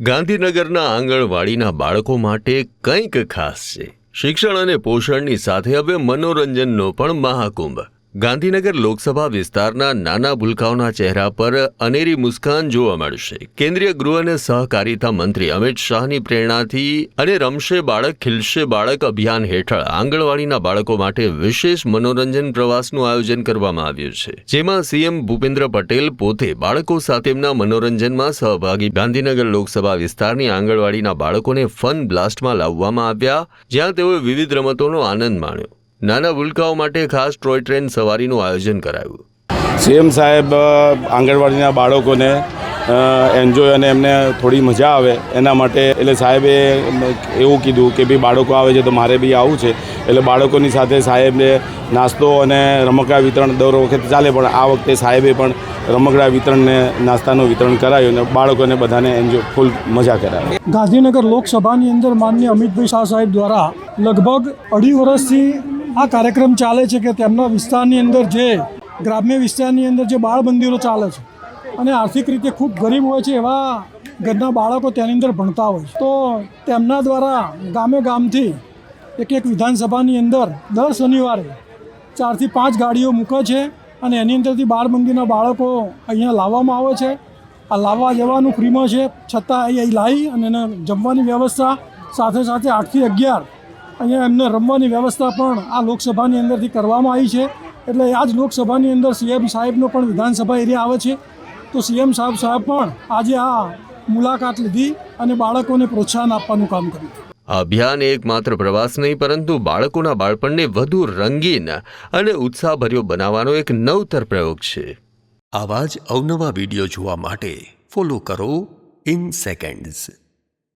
ગાંધીનગરના આંગણવાડીના બાળકો માટે કંઈક ખાસ છે. શિક્ષણ અને પોષણની સાથે હવે મનોરંજનનો પણ મહાકુંભ. ગાંધીનગર લોકસભા વિસ્તારના નાના ભૂલકાઓના ચહેરા પર અનેરી મુસ્કાન જોવા મળશે. કેન્દ્રીય ગૃહ અને સહકારિતા મંત્રી અમિત શાહની પ્રેરણાથી અને રમશે બાળક, ખિલશે બાળક અભિયાન હેઠળ આંગણવાડીના બાળકો માટે વિશેષ મનોરંજન પ્રવાસનું આયોજન કરવામાં આવ્યું છે. જેમાં સીએમ ભૂપેન્દ્ર પટેલ પોતે બાળકો સાથેના મનોરંજનમાં સહભાગી ગાંધીનગર લોકસભા વિસ્તારની આંગણવાડીના બાળકોને ફન બ્લાસ્ટમાં લાવવામાં આવ્યા, જ્યાં તેઓએ વિવિધ રમતોનો આનંદ માણ્યો. નાના ભૂલકાઓ માટે ખાસ ટોય ટ્રેન સવારીનું આયોજન કરાયું. સીએમ સાહેબ આંગણવાડીના બાળકોને એન્જોય અને એમને થોડી મજા આવે એના માટે. એટલે સાહેબે એવું કીધું કે ભાઈ બાળકો આવે છે તો મારે બી આવું છે. એટલે બાળકોની સાથે સાહેબે નાસ્તો અને રમકડા વિતરણ દર વખતે ચાલે પણ આ વખતે સાહેબે પણ રમકડા વિતરણને નાસ્તાનું વિતરણ કરાયું અને બાળકોને બધાને એન્જોય ફૂલ મજા કરાવી. ગાંધીનગર લોકસભાની અંદર માનનીય અમિતભાઈ શાહ સાહેબ દ્વારા લગભગ અઢી વર્ષથી આ કાર્યક્રમ ચાલે છે કે તેમના વિસ્તારની અંદર જે ગ્રામ્ય વિસ્તારની અંદર જે બાળ મંદિરો ચાલે છે અને આર્થિક રીતે ખૂબ ગરીબ હોય છે એવા ઘરના બાળકો તેની અંદર ભણતા હોય છે. તો તેમના દ્વારા ગામે ગામથી એક એક વિધાનસભાની અંદર દર શનિવારે ચારથી પાંચ ગાડીઓ મૂકે છે અને એની અંદરથી બાળ મંદિરના બાળકો અહીંયા લાવવામાં આવે છે. આ લાવવા જવાનું ફ્રીમાં છે. છતાં અહીં લાવી અને એને જમવાની વ્યવસ્થા સાથે સાથે આઠથી અગિયાર અહીંયા એમને રમવાની વ્યવસ્થા પણ આ લોકસભાની અંદરથી કરવામાં આવી છે. એટલે આ જ લોકસભાની અંદર સીએમ સાહેબનો પણ વિધાનસભા એરિયા આવે છે. તો સીએમ સાહેબ સાહેબ પણ આજે આ મુલાકાત લીધી અને બાળકોને પ્રોત્સાહન આપવાનું કામ કર્યું. આ અભિયાન એકમાત્ર પ્રવાસ નહીં પરંતુ બાળકોના બાળપણને વધુ રંગીન અને ઉત્સાહભર્યો બનાવવાનો એક નવતર પ્રયોગ છે. આવા જ અવનવા વીડિયો જોવા માટે ફોલો કરો ઇન સેકન્ડ્સ